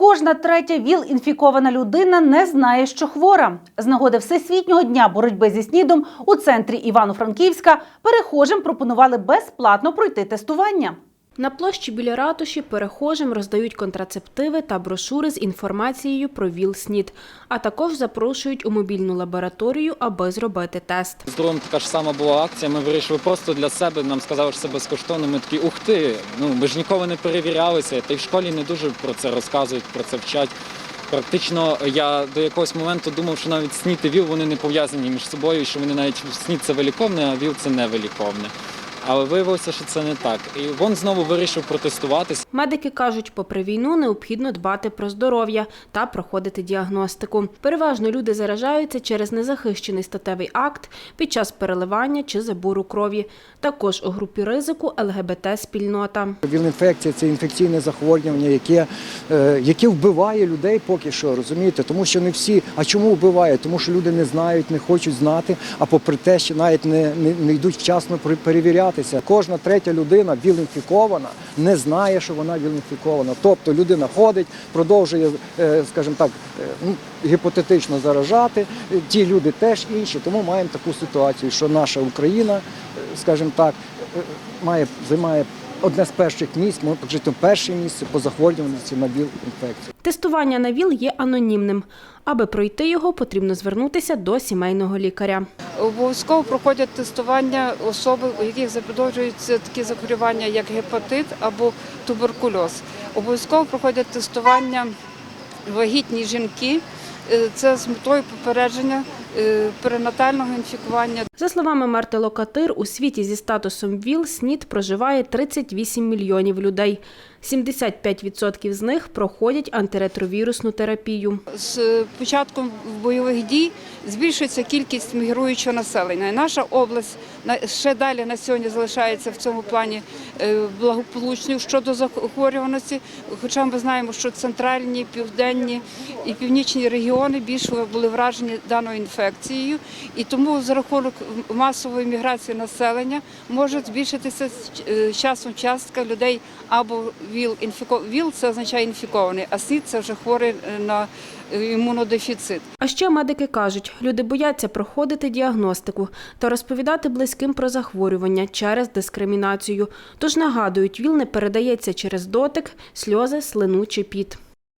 Кожна третя ВІЛ-інфікована людина не знає, що хвора. З нагоди Всесвітнього дня боротьби зі СНІДом у центрі Івано-Франківська перехожим пропонували безплатно пройти тестування. На площі біля ратуші перехожим роздають контрацептиви та брошури з інформацією про ВІЛ-СНІД, а також запрошують у мобільну лабораторію, аби зробити тест. З другом така ж сама була акція. Ми вирішили просто для себе. Нам сказали, що це безкоштовно. Ми такі, ух ти! Ну ми ж ніколи не перевірялися. Та й в школі не дуже про це розказують, про це вчать. Практично я до якогось моменту думав, що навіть СНІД і ВІЛ вони не пов'язані між собою, що вони навіть СНІД це виліковне, а ВІЛ це не виліковне. Але виявилося, що це не так. І він знову вирішив протестуватися. Медики кажуть, попри війну необхідно дбати про здоров'я та проходити діагностику. Переважно люди заражаються через незахищений статевий акт під час переливання чи забору крові. Також у групі ризику ЛГБТ-спільнота. Віл-інфекція це інфекційне захворювання, яке, е, яке вбиває людей поки що, розумієте? Тому що не всі. А чому вбиває? Тому що люди не знають, не хочуть знати, а попри те, що навіть не, не, не йдуть вчасно пер- перевірятися. Кожна третя людина віл-інфікована, не знає, що вона віл-інфікована. Тобто людина ходить, продовжує, е, скажімо так, е, ну, гіпотетично заражати. Ті люди теж інші. Тому маємо таку ситуацію, що наша Україна, е, скажімо так, має займає одне з перших місць, може жити перше місце по захворюваності на ВІЛ-інфекцію. Тестування на ВІЛ є анонімним. Аби пройти його, потрібно звернутися до сімейного лікаря. Обов'язково проходять тестування особи, у яких запідозрюються такі захворювання, як гепатит або туберкульоз. Обов'язково проходять тестування вагітні жінки. Е, Це з метою попередження перинатального інфікування За словами Марти Локатир, у світі зі статусом ВІЛ СНІД проживає 38 мільйонів людей. 75% з них проходять антиретровірусну терапію. З початком бойових дій збільшується кількість мігруючого населення. І наша область ще далі на сьогодні залишається в цьому плані е, благополучною щодо захворюваності. Хоча ми знаємо, що центральні, південні і північні регіони більш були вражені даною інфекцією, і тому за рахунок масової міграції населення може збільшитися з е, часом частка людей або ВІЛ. ВІЛ це означає інфікований, а СНІД – це вже хворий е, на е, імунодефіцит. А ще медики кажуть, люди бояться проходити діагностику та розповідати близьким про захворювання через дискримінацію. Тож нагадують, ВІЛ не передається через дотик, сльози, слину чи піт.